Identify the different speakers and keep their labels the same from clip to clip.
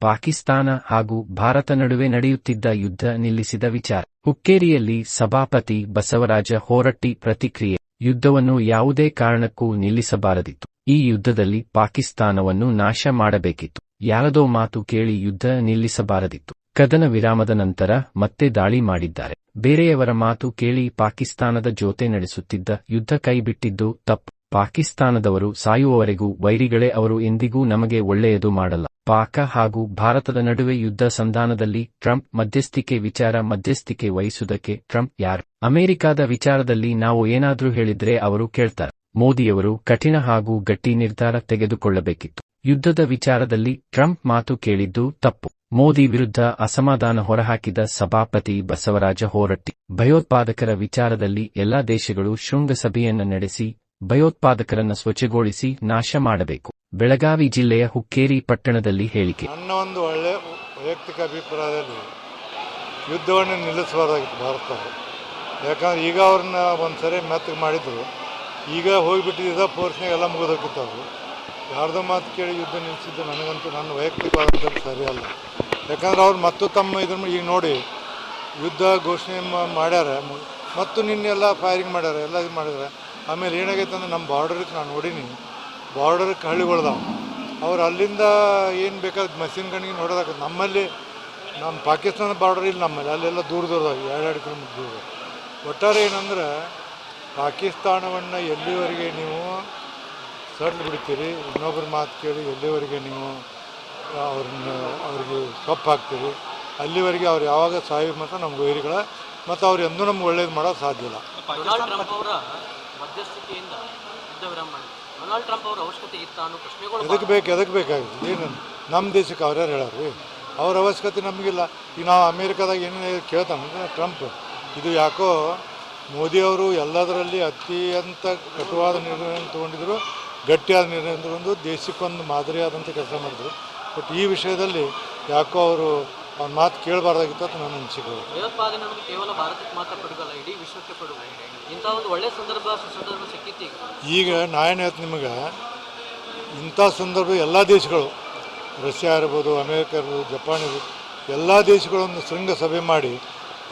Speaker 1: ಪಾಕಿಸ್ತಾನ ಹಾಗೂ ಭಾರತ ನಡುವೆ ನಡೆಯುತ್ತಿದ್ದ ಯುದ್ಧ ನಿಲ್ಲಿಸಿದ ವಿಚಾರ. ಹುಕ್ಕೇರಿಯಲ್ಲಿ ಸಭಾಪತಿ ಬಸವರಾಜ ಹೊರಟ್ಟಿ ಪ್ರತಿಕ್ರಿಯೆ. ಯುದ್ಧವನ್ನು ಯಾವುದೇ ಕಾರಣಕ್ಕೂ ನಿಲ್ಲಿಸಬಾರದಿತ್ತು. ಈ ಯುದ್ಧದಲ್ಲಿ ಪಾಕಿಸ್ತಾನವನ್ನು ನಾಶ ಮಾಡಬೇಕಿತ್ತು. ಯಾರದೋ ಮಾತು ಕೇಳಿ ಯುದ್ಧ ನಿಲ್ಲಿಸಬಾರದಿತ್ತು. ಕದನ ವಿರಾಮದ ನಂತರ ಮತ್ತೆ ದಾಳಿ ಮಾಡಿದ್ದಾರೆ. ಬೇರೆಯವರ ಮಾತು ಕೇಳಿ ಪಾಕಿಸ್ತಾನದ ಜೊತೆ ನಡೆಸುತ್ತಿದ್ದ ಯುದ್ಧ ಕೈಬಿಟ್ಟಿದ್ದು ತಪ್ಪು. ಪಾಕಿಸ್ತಾನದವರು ಸಾಯುವವರೆಗೂ ವೈರಿಗಳೇ ಅವರು ಎಂದಿಗೂ ನಮಗೆ ಒಳ್ಳೆಯದು ಮಾಡಲ್ಲ. ಪಾಕ ಹಾಗೂ ಭಾರತದ ನಡುವೆ ಯುದ್ಧ ಸಂಧಾನದಲ್ಲಿ ಟ್ರಂಪ್ ಮಧ್ಯಸ್ಥಿಕೆ ವಿಚಾರ ಮಧ್ಯಸ್ಥಿಕೆ ವಹಿಸುವುದಕ್ಕೆ ಟ್ರಂಪ್ ಯಾರು? ಅಮೆರಿಕಾದ ವಿಚಾರದಲ್ಲಿ ನಾವು ಏನಾದ್ರೂ ಹೇಳಿದ್ರೆ ಅವರು ಕೇಳ್ತಾರೆ. ಮೋದಿಯವರು ಕಠಿಣ ಹಾಗೂ ಗಟ್ಟಿ ನಿರ್ಧಾರ ತೆಗೆದುಕೊಳ್ಳಬೇಕಿತ್ತು. ಯುದ್ಧದ ವಿಚಾರದಲ್ಲಿ ಟ್ರಂಪ್ ಮಾತು ಕೇಳಿದ್ದು ತಪ್ಪು. ಮೋದಿ ವಿರುದ್ಧ ಅಸಮಾಧಾನ ಹೊರಹಾಕಿದ ಸಭಾಪತಿ ಬಸವರಾಜ ಹೊರಟ್ಟಿ. ಭಯೋತ್ಪಾದಕರ ವಿಚಾರದಲ್ಲಿ ಎಲ್ಲಾ ದೇಶಗಳು ಶೃಂಗಸಭೆಯನ್ನು ನಡೆಸಿ ಭಯೋತ್ಪಾದಕರನ್ನ ಸ್ವಚ್ಛಗೊಳಿಸಿ ನಾಶ ಮಾಡಬೇಕು. ಬೆಳಗಾವಿ ಜಿಲ್ಲೆಯ ಹುಕ್ಕೇರಿ ಪಟ್ಟಣದಲ್ಲಿ ಹೇಳಿಕೆ.
Speaker 2: ನನ್ನ ಒಂದು ಒಳ್ಳೆಯ ವೈಯಕ್ತಿಕ ಅಭಿಪ್ರಾಯದಲ್ಲಿ ಯುದ್ಧವನ್ನು ನಿಲ್ಲಿಸಬಾರ್ದಾಗಿತ್ತು ಭಾರತ. ಯಾಕಂದ್ರೆ ಈಗ ಅವ್ರನ್ನ ಒಂದು ಸರಿ ಮೆತ್ತಗೆ ಮಾಡಿದ್ರು. ಈಗ ಹೋಗಿಬಿಟ್ಟಿದ್ದ ಫೋರ್ಸ್ನಾಗ ಎಲ್ಲ ಮುಗಿದೋಗಿತ್ತು ಯಾರ್ದೋ ಮಾತು ಕೇಳಿ ಯುದ್ಧ ನಿಲ್ಲಿಸಿದ್ದು ನನಗಂತೂ ನನ್ನ ವೈಯಕ್ತಿಕವಾದಂಥದ್ದು ಸರಿಯಲ್ಲ. ಯಾಕಂದ್ರೆ ಅವ್ರು ಮತ್ತು ತಮ್ಮ ಇದ್ರ ಈಗ ನೋಡಿ, ಯುದ್ಧ ಘೋಷಣೆ ಮಾಡ್ಯಾರ. ಮತ್ತು ನಿನ್ನೆಲ್ಲ ಫೈರಿಂಗ್ ಮಾಡ್ಯಾರ, ಎಲ್ಲ ಇದು ಮಾಡಿದಾರೆ. ಆಮೇಲೆ ಏನಾಗೈತೆ ಅಂದ್ರೆ ನಮ್ಮ ಬಾರ್ಡರ್ಗೆ ನಾನು ನೋಡೀನಿ. ಬಾರ್ಡರ್ ಹಳ್ಳಿಗಳ್ದಾವ ಅವ್ರು ಅಲ್ಲಿಂದ ಏನು ಬೇಕಾದ ಮಷಿನ್ ಗಣ್ಣಿಗೆ ನೋಡೋದಾಗ ನಮ್ಮಲ್ಲಿ ನಮ್ಮ ಪಾಕಿಸ್ತಾನ ಬಾರ್ಡರ್ ಇಲ್ಲ ನಮ್ಮಲ್ಲಿ, ಅಲ್ಲೆಲ್ಲ ದೂರ ದೂರದಾಗ ಎರಡೆರಡು ಕಿಲೋಮೀಟ್ರ್ ದೂರ. ಒಟ್ಟಾರೆ ಏನಂದ್ರೆ, ಪಾಕಿಸ್ತಾನವನ್ನು ಎಲ್ಲಿವರೆಗೆ ನೀವು ಸಡ್ಲು ಬಿಡ್ತೀರಿ ಇನ್ನೊಬ್ಬರ ಮಾತು ಕೇಳಿ ಎಲ್ಲಿವರೆಗೆ ನೀವು ಅವ್ರನ್ನ ಅವ್ರಿಗೆ ಸೊಪ್ಪು ಹಾಕ್ತೀರಿ, ಅಲ್ಲಿವರೆಗೆ ಅವ್ರು ಯಾವಾಗ ಸಾಯಿ ಮತ್ತು ನಮ್ಮ ವೈರಿಗಳ, ಮತ್ತು ಅವ್ರು ಎಂದೂ ನಮ್ಗೆ ಒಳ್ಳೇದು ಮಾಡೋಕ್ಕೆ ಸಾಧ್ಯ ಇಲ್ಲ.
Speaker 3: ಮಧ್ಯಸ್ಥಿಕೆಯಿಂದ ಯುದ್ಧ ವಿರಾಮ ಮಾಡಿ ಡೊನಾಲ್ಡ್ ಟ್ರಂಪ್ ಅವರ ಅವಶ್ಯಕತೆ ಇತ್ತ ಅನ್ನೋ ಪ್ರಶ್ನೆಗಳು
Speaker 2: ಎದಕ್ಕೆ ಬೇಕು ಎದಕ್ಕೆ ಬೇಕಾಗಿತ್ತು? ಏನು? ನಮ್ಮ ದೇಶಕ್ಕೆ ಅವ್ರ್ಯಾರು ಹೇಳಾರ್ರಿ ಅವ್ರ ಅವಶ್ಯಕತೆ ನಮಗಿಲ್ಲ. ಈಗ ನಾವು ಅಮೇರಿಕಾದಾಗ ಏನೇನು ಕೇಳ್ತಾನೆ ಟ್ರಂಪ್. ಇದು ಯಾಕೋ ಮೋದಿಯವರು ಎಲ್ಲದರಲ್ಲಿ ಅತ್ಯಂತ ಕಟುವಾದ ನಿರ್ಣಯ ತೊಗೊಂಡಿದ್ರು ಗಟ್ಟಿಯಾದ ನಿರ್ಣಯ ತಗೊಂಡು ದೇಶಕ್ಕೊಂದು ಮಾದರಿಯಾದಂಥ ಕೆಲಸ ಮಾಡಿದ್ರು. ಬಟ್ ಈ ವಿಷಯದಲ್ಲಿ ಯಾಕೋ ಅವರು ಅವ್ನ ಮಾತು ಕೇಳಬಾರ್ದಾಗಿತ್ತು ಅಂತ ನನ್ನ ಅನಿಸಿಕೆ
Speaker 3: ಭಯೋತ್ಪಾದನೆ ಅನ್ನೋದು ಕೇವಲ ಭಾರತಕ್ಕೆ ಮಾತ್ರ ಪಡುಗಲ್ಲ ಇಡೀ ವಿಶ್ವಕ್ಕೆ ಇಂಥ ಒಂದು ಒಳ್ಳೆ ಸಂದರ್ಭ ಸುಸಂದರ್ಭ ಸಿಕ್ಕಿತ್ತು ಈಗ.
Speaker 2: ಈಗ ನಾ ಏನು ಹೇಳ್ತೀನಿ ನಿಮಗೆ ಇಂಥ ಸಂದರ್ಭ ಎಲ್ಲ ದೇಶಗಳು ರಷ್ಯಾ ಇರ್ಬೋದು ಅಮೇರಿಕ ಇರ್ಬೋದು ಜಪಾನ್ ಇರ್ಬೋದು ಎಲ್ಲ ದೇಶಗಳೊಂದು ಶೃಂಗ ಸಭೆ ಮಾಡಿ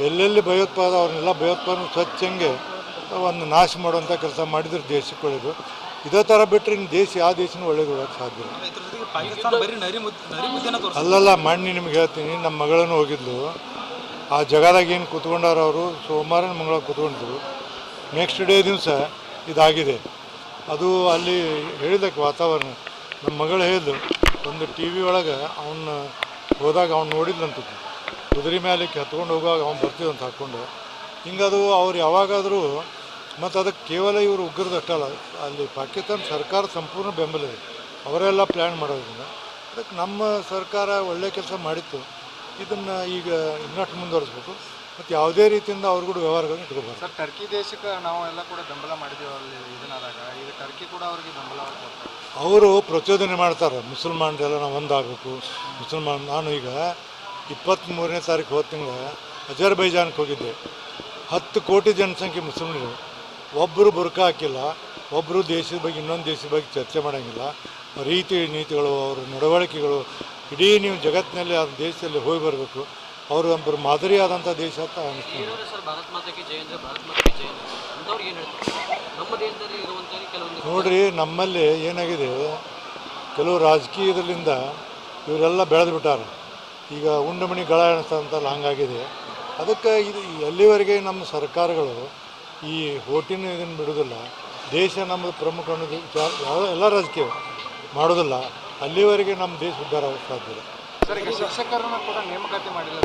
Speaker 2: ಎಲ್ಲೆಲ್ಲಿ ಭಯೋತ್ಪಾದ ಅವ್ರನ್ನೆಲ್ಲ ಭಯೋತ್ಪಾದನೆ ಸ್ವಚ್ಛಂಗೆ ಒಂದು ನಾಶ ಮಾಡುವಂಥ ಕೆಲಸ ಮಾಡಿದ್ರೆ ದೇಶಕ್ಕೆ ಇದೇ ಥರ ಬಿಟ್ಟರೆ ಇನ್ನು ದೇಶ ಯಾವ ದೇಶನೂ ಒಳ್ಳೇದು ಸಾಧ್ಯ ಇಲ್ಲ.
Speaker 4: ಇದ್ರ ಜೊತೆಗೆ ಪಾಕಿಸ್ತಾನ ಬರೀ ನರಿ ಮುದ್ ನರಿ ಮುದ್ದೆನ ತೋರಿಸ್
Speaker 2: ಅಲ್ಲಲ್ಲ ಮಣ್ಣಿ ನಿಮ್ಗೆ ಹೇಳ್ತೀನಿ ನಮ್ಮ ಮಗಳನ್ನು ಹೋಗಿದ್ಲು. ಆ ಜಗದಾಗ ಏನು ಕೂತ್ಕೊಂಡಾರ ಅವರು? ಸೋಮವಾರ ಮಂಗಳ ಕೂತ್ಕೊಂಡಿದ್ರು ನೆಕ್ಸ್ಟ್ ಡೇ ದಿವಸ ಇದಾಗಿದೆ. ಅದು ಅಲ್ಲಿ ಹೇಳಿದಕ್ಕೆ ವಾತಾವರಣ. ನಮ್ಮ ಮಗಳು ಹೇಳಿದ್ಲು ಒಂದು ಟಿ ವಿ ಒಳಗೆ ಅವನ್ನ ಹೋದಾಗ ಅವ್ನು ನೋಡಿದ್ಲಂತ. ಕುದುರೆ ಮೇಲೆ ಹತ್ಕೊಂಡು ಹೋಗುವಾಗ ಅವ್ನು ಬರ್ತಿದ್ದಂತ ಹಾಕ್ಕೊಂಡು. ಹಿಂಗದು ಅವ್ರು ಯಾವಾಗಾದರೂ ಮತ್ತು ಅದಕ್ಕೆ ಕೇವಲ ಇವರು ಉಗ್ರದಷ್ಟಲ್ಲ ಅಲ್ಲಿ ಪಾಕಿಸ್ತಾನ ಸರ್ಕಾರ ಸಂಪೂರ್ಣ ಬೆಂಬಲ ಇದೆ. ಅವರೆಲ್ಲ ಪ್ಲ್ಯಾನ್ ಮಾಡೋದ್ರಿಂದ. ಅದಕ್ಕೆ ನಮ್ಮ ಸರ್ಕಾರ ಒಳ್ಳೆ ಕೆಲಸ ಮಾಡಿತ್ತು. ಇದನ್ನು ಈಗ ಇನ್ನಷ್ಟು ಮುಂದುವರಿಸ್ಬೇಕು. ಮತ್ತು ಯಾವುದೇ ರೀತಿಯಿಂದ ಅವ್ರು ಕೂಡ ವ್ಯವಹಾರಗಳನ್ನ ಇಟ್ಕೋಬಾರ್ದು.
Speaker 4: ಸರ್ ಟರ್ಕಿ ದೇಶಕ್ಕೆ ನಾವು ಎಲ್ಲ ಕೂಡ ಬೆಂಬಲ ಮಾಡಿದ್ದೀವಿ ಅಲ್ಲಿ ಇದನ್ನಾದಾಗ. ಈಗ ಟರ್ಕಿ ಕೂಡ ಅವರಿಗೆ ಬೆಂಬಲ
Speaker 2: ಅವರು ಪ್ರಚೋದನೆ ಮಾಡ್ತಾರೆ. ಮುಸಲ್ಮಾನರೆಲ್ಲ ನಾವು ಒಂದಾಗಬೇಕು. ಮುಸಲ್ಮಾನ್ ನಾನು ಈಗ ಇಪ್ಪತ್ತ್ಮೂರನೇ ತಾರೀಕು ಹೋದ ತಿಂಗಳ ಅಜರ್ಬೈಜಾನ್ಗೆ ಹೋಗಿದ್ದೆ. ಹತ್ತು ಕೋಟಿ ಜನಸಂಖ್ಯೆ ಮುಸಲ್ಮರು. ಒಬ್ಬರು ಬುರ್ಕ ಹಾಕಿಲ್ಲ ಒಬ್ಬರು ದೇಶದ ಬಗ್ಗೆ ಇನ್ನೊಂದು ದೇಶದ ಬಗ್ಗೆ ಚರ್ಚೆ ಮಾಡೋಂಗಿಲ್ಲ. ರೀತಿ ನೀತಿಗಳು ಅವರ ನಡವಳಿಕೆಗಳು ಇಡೀ ನೀವು ಜಗತ್ತಿನಲ್ಲಿ ಆ ದೇಶದಲ್ಲಿ ಹೋಗಿ ಬರಬೇಕು. ಅವರು ಒಬ್ಬರು ಮಾದರಿಯಾದಂಥ ದೇಶ ಅಂತ ಅನಿಸ್ತೀನಿ. ನೋಡಿರಿ ನಮ್ಮಲ್ಲಿ ಏನಾಗಿದೆ? ಕೆಲವು ರಾಜಕೀಯದಲ್ಲಿಂದ ಇವರೆಲ್ಲ ಬೆಳೆದು ಬಿಟ್ಟಾರೆ. ಈಗ ಉಂಡಮಣಿ ಗಳ ಅಂತಲ್ಲ ಹಂಗಾಗಿದೆ. ಅದಕ್ಕೆ ಇದು ಎಲ್ಲಿವರೆಗೆ ನಮ್ಮ ಸರ್ಕಾರಗಳು ಈ ಓಟಿನ ಇದನ್ನು ಬಿಡೋದಿಲ್ಲ. ದೇಶ ನಮ್ಮದು ಪ್ರಮುಖ ಅನ್ನೋದು ವಿಚಾರ ಯಾವ ಎಲ್ಲ ರಾಜಕೀಯ ಮಾಡೋದಿಲ್ಲ. ಅಲ್ಲಿವರೆಗೆ ನಮ್ಮ ದೇಶ ಉದ್ಧಾರ ಸಾಧ್ಯ
Speaker 4: ಶಿಕ್ಷಕರನ್ನು ಕೂಡ ನೇಮಕಾತಿ ಮಾಡಿಲ್ಲ